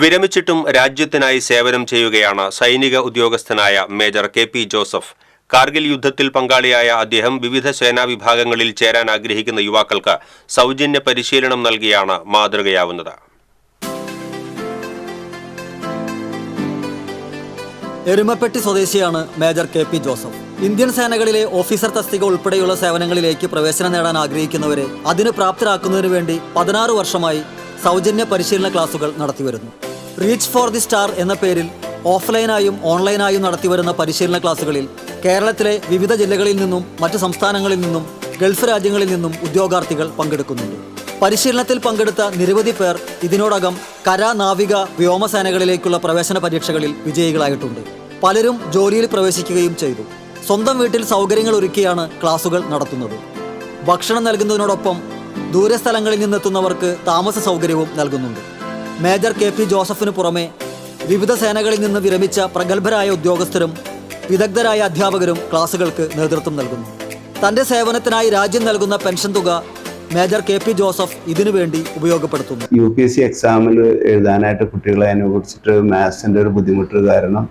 വിരമിച്ചിട്ടും രാജ്യത്തിനായി സേവനം ചെയ്യുകയാണ് സൈനിക ഉദ്യോഗസ്ഥനായ major K P Joseph. Kargil യുദ്ധത്തിൽ പങ്കാളിയായ അദ്ദേഹം വിവിധ സേനാ വിഭാഗങ്ങളിൽ ചേരാൻ ആഗ്രഹിക്കുന്ന യുവാക്കൾക്ക് സൗജന്യ പരിശീലനം നൽകിയാണ് മാതൃകയാവുന്നത്. എരുമപ്പെട്ടി സ്വദേശിയാണ് major K P Joseph. Indian സേനകളിലെ officer തസ്തിക ഉൾപ്പെടെയുള്ള സേവനങ്ങളിലേക്ക് പ്രവേശനം നേടാൻ ആഗ്രഹിക്കുന്നവരെ അതിന് പ്രാപ്തരാക്കുന്നതിനു വേണ്ടി പതിനാറ് വർഷമായി സൗജന്യ പരിശീലന ക്ലാസുകൾ നടത്തിവരുന്നു. റീച്ച് ഫോർ ദി സ്റ്റാർ എന്ന പേരിൽ ഓഫ്ലൈനായും ഓൺലൈനായും നടത്തിവരുന്ന പരിശീലന ക്ലാസുകളിൽ കേരളത്തിലെ വിവിധ ജില്ലകളിൽ നിന്നും മറ്റ് സംസ്ഥാനങ്ങളിൽ നിന്നും ഗൾഫ് രാജ്യങ്ങളിൽ നിന്നും ഉദ്യോഗാർത്ഥികൾ പങ്കെടുക്കുന്നുണ്ട്. പരിശീലനത്തിൽ പങ്കെടുത്ത നിരവധി പേർ ഇതിനോടകം കര നാവിക വ്യോമസേനകളിലേക്കുള്ള പ്രവേശന പരീക്ഷകളിൽ വിജയികളായിട്ടുണ്ട്. പലരും ജോലിയിൽ പ്രവേശിക്കുകയും ചെയ്തു. സ്വന്തം വീട്ടിൽ സൗകര്യങ്ങൾ ഒരുക്കിയാണ് ക്ലാസുകൾ നടത്തുന്നത്. ഭക്ഷണം നൽകുന്നതിനോടൊപ്പം ദൂരസ്ഥലങ്ങളിൽ നിന്നെത്തുന്നവർക്ക് താമസ സൗകര്യവും നൽകുന്നുണ്ട്. മേജർ കെ പി ജോസഫിന് പുറമെ വിവിധ സേനകളിൽ നിന്ന് വിരമിച്ച പ്രഗത്ഭരായ ഉദ്യോഗസ്ഥരും വിദഗ്ധരായ അധ്യാപകരും ക്ലാസുകൾക്ക് നേതൃത്വം നൽകുന്നു. തന്റെ സേവനത്തിനായി രാജ്യം നൽകുന്ന പെൻഷൻ തുക മേജർ കെ പി ജോസഫ് ഇതിനുവേണ്ടി ഉപയോഗപ്പെടുത്തുന്നു. യു പി എസ് സി എക്സാമിൽ എഴുതാനായിട്ട് കുട്ടികളെ അനുഭവിച്ചിട്ട് മാത്സിന്റെ ഒരു ബുദ്ധിമുട്ട് കാരണം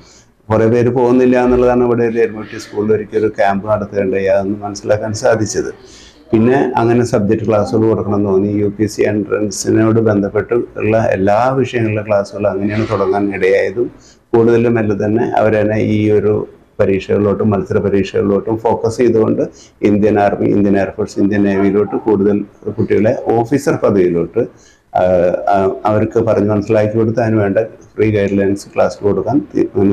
കുറേ പേര് പോകുന്നില്ല എന്നുള്ളതാണ് ഇവിടെ ഒരു എരുമട്ടി സ്കൂളിൽ ഒരിക്കലും ഒരു ക്യാമ്പ് നടത്തേണ്ടത്. അതൊന്ന് മനസ്സിലാക്കാൻ സാധിച്ചത്. പിന്നെ അങ്ങനെ സബ്ജക്റ്റ് ക്ലാസ്സുകൾ കൊടുക്കണം തോന്നി. യു പി സി എൻട്രൻസിനോട് ബന്ധപ്പെട്ട് ഉള്ള എല്ലാ വിഷയങ്ങളിലെ ക്ലാസ്സുകൾ അങ്ങനെയാണ് തുടങ്ങാൻ ഇടയായതും. കൂടുതലും എല്ലാം തന്നെ അവരെന്നെ ഈ ഒരു പരീക്ഷകളിലോട്ടും മത്സര പരീക്ഷകളിലോട്ടും ഫോക്കസ് ചെയ്തുകൊണ്ട് Indian army Indian air force Indian നേവിയിലോട്ട് കൂടുതൽ കുട്ടികളെ ഓഫീസർ പദവിയിലോട്ട് അവർക്ക് പറഞ്ഞ് മനസ്സിലാക്കി കൊടുത്ത് അതിന് വേണ്ട ഫ്രീ ഗൈഡ് ലൈൻസ് ക്ലാസ് കൊടുക്കാൻ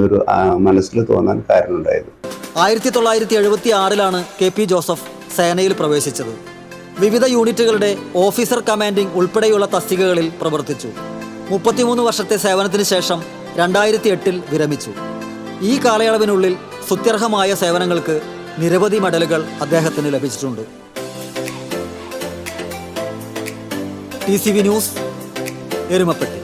ഒരു മനസ്സിൽ തോന്നാൻ കാരണമുണ്ടായത് ആയിരത്തി തൊള്ളായിരത്തി എഴുപത്തി ആറിലാണ് കെ പി ജോസഫ് സേനയിൽ പ്രവേശിച്ചത്. വിവിധ യൂണിറ്റുകളുടെ ഓഫീസർ കമാൻഡിംഗ് ഉൾപ്പെടെയുള്ള തസ്തികകളിൽ പ്രവർത്തിച്ചു. മുപ്പത്തിമൂന്ന് വർഷത്തെ സേവനത്തിന് ശേഷം രണ്ടായിരത്തി എട്ടിൽ വിരമിച്ചു. ഈ കാലയളവിനുള്ളിൽ സ്തുത്യർഹമായ സേവനങ്ങൾക്ക് നിരവധി മെഡലുകൾ അദ്ദേഹത്തിന് ലഭിച്ചിട്ടുണ്ട്. T C V news Erumapetty.